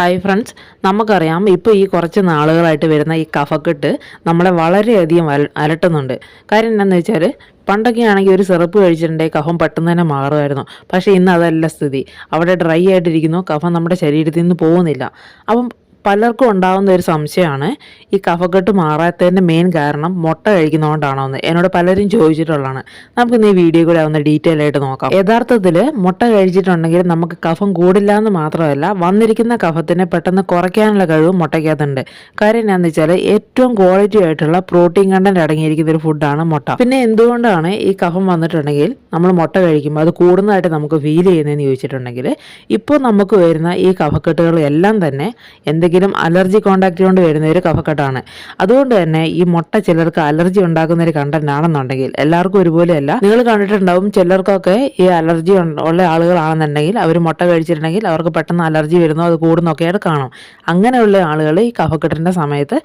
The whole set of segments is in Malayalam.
ഹായ് ഫ്രണ്ട്സ് നമുക്കറിയാം ഇപ്പോൾ ഈ കുറച്ച് നാളുകളായിട്ട് വരുന്ന ഈ കഫക്കെട്ട് നമ്മളെ വളരെയധികം അല അലട്ടുന്നുണ്ട്. കാര്യം എന്താണെന്ന് വെച്ചാൽ പണ്ടൊക്കെ ആണെങ്കിൽ ഒരു സിറപ്പ് കഴിച്ചിട്ടുണ്ടെങ്കിൽ കഫം പെട്ടെന്ന് തന്നെ മാറുമായിരുന്നു. പക്ഷേ ഇന്ന് അതല്ല സ്ഥിതി. അവിടെ ഡ്രൈ ആയിട്ടിരിക്കുന്നു കഫം നമ്മുടെ ശരീരത്തിൽ നിന്ന് പോകുന്നില്ല. അപ്പം പലർക്കും ഉണ്ടാകുന്ന ഒരു സംശയമാണ്. ഈ കഫക്കെട്ട് മാറാത്തതിന്റെ മെയിൻ കാരണം മുട്ട കഴിക്കുന്നതുകൊണ്ടാണോ എന്ന്. എന്നോട് പലരും ചോദിച്ചിട്ടുള്ളതാണ്. നമുക്ക് ഈ വീഡിയോ കൂടെ ഒന്ന് ഡീറ്റെയിൽ ആയിട്ട് നോക്കാം. യഥാർത്ഥത്തിൽ മുട്ട കഴിച്ചിട്ടുണ്ടെങ്കിൽ നമുക്ക് കഫം കൂടില്ല എന്ന് മാത്രമല്ല വന്നിരിക്കുന്ന കഫത്തിനെ പെട്ടെന്ന് കുറയ്ക്കാനുള്ള കഴിവ് മുട്ടയ്ക്കകത്തുണ്ട്. കാര്യം എന്താണെന്ന് വെച്ചാൽ ഏറ്റവും ക്വാളിറ്റി ആയിട്ടുള്ള പ്രോട്ടീൻ കണ്ടന്റ് അടങ്ങിയിരിക്കുന്ന ഒരു ഫുഡാണ് മുട്ട. പിന്നെ എന്തുകൊണ്ടാണ് ഈ കഫം വന്നിട്ടുണ്ടെങ്കിൽ നമ്മൾ മുട്ട കഴിക്കുമ്പോൾ അത് കൂടുന്നതായിട്ട് നമുക്ക് ഫീൽ ചെയ്യുന്നതെന്ന് ചോദിച്ചിട്ടുണ്ടെങ്കിൽ ഇപ്പോൾ നമുക്ക് വരുന്ന ഈ കഫക്കെട്ടുകൾ എല്ലാം തന്നെ എന്തെങ്കിലും അലർജി കോണ്ടാക്ട് കൊണ്ട് വരുന്ന ഒരു കഫക്കെട്ടാണ്. അതുകൊണ്ട് തന്നെ ഈ മുട്ട ചിലർക്ക് അലർജി ഉണ്ടാക്കുന്ന ഒരു കണ്ടന്റ് ആണെന്നുണ്ടെങ്കിൽ എല്ലാവർക്കും ഒരുപോലെയല്ല. നിങ്ങൾ കണ്ടിട്ടുണ്ടാവും ചിലർക്കൊക്കെ ഈ അലർജി ഉള്ള ആളുകളാണെന്നുണ്ടെങ്കിൽ അവർ മുട്ട കഴിച്ചിട്ടുണ്ടെങ്കിൽ അവർക്ക് പെട്ടെന്ന് അലർജി വരുന്നു അത് കൂടുന്നൊക്കെയായിട്ട് കാണും. അങ്ങനെയുള്ള ആളുകൾ ഈ കഫക്കെട്ടിന്റെ സമയത്ത്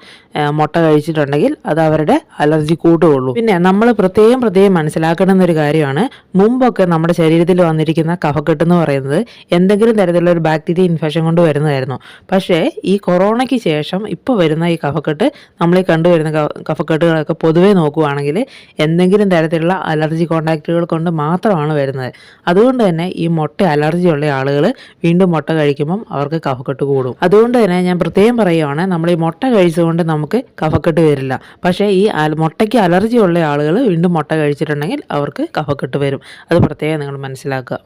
മുട്ട കഴിച്ചിട്ടുണ്ടെങ്കിൽ അത് അവരുടെ അലർജി കൂട്ടുകയുള്ളൂ പിന്നെ നമ്മൾ പ്രത്യേകം പ്രത്യേകം മനസ്സിലാക്കണം എന്നൊരു കാര്യമാണ് മുമ്പൊക്കെ നമ്മുടെ ശരീരത്തിൽ വന്നിരിക്കുന്ന കഫക്കെട്ട് എന്ന് പറയുന്നത് എന്തെങ്കിലും തരത്തിലുള്ള ഒരു ബാക്ടീരിയ ഇൻഫെക്ഷൻ കൊണ്ട് വരുന്നതായിരുന്നു. പക്ഷേ ഈ കൊറോണയ്ക്ക് ശേഷം ഇപ്പോൾ വരുന്ന ഈ കഫക്കെട്ട് നമ്മൾ ഈ കണ്ടുവരുന്ന കഫക്കെട്ടുകളൊക്കെ പൊതുവേ നോക്കുകയാണെങ്കിൽ എന്തെങ്കിലും തരത്തിലുള്ള അലർജി കോണ്ടാക്റ്റുകൾ കൊണ്ട് മാത്രമാണ് വരുന്നത്. അതുകൊണ്ട് തന്നെ ഈ മുട്ട അലർജി ഉള്ള ആളുകൾ വീണ്ടും മുട്ട കഴിക്കുമ്പം അവർക്ക് കഫക്കെട്ട് കൂടും. അതുകൊണ്ട് തന്നെ ഞാൻ പ്രത്യേകം പറയുവാണ് നമ്മൾ ഈ മുട്ട കഴിച്ചുകൊണ്ട് നമുക്ക് കഫക്കെട്ട് വരില്ല. പക്ഷേ ഈ മുട്ടയ്ക്ക് അലർജി ഉള്ള ആളുകൾ വീണ്ടും മുട്ട കഴിച്ചിട്ടുണ്ടെങ്കിൽ അവർക്ക് കഫക്കെട്ട് വരും. അത് പ്രത്യേകം നിങ്ങൾ മനസ്സിലാക്കുക.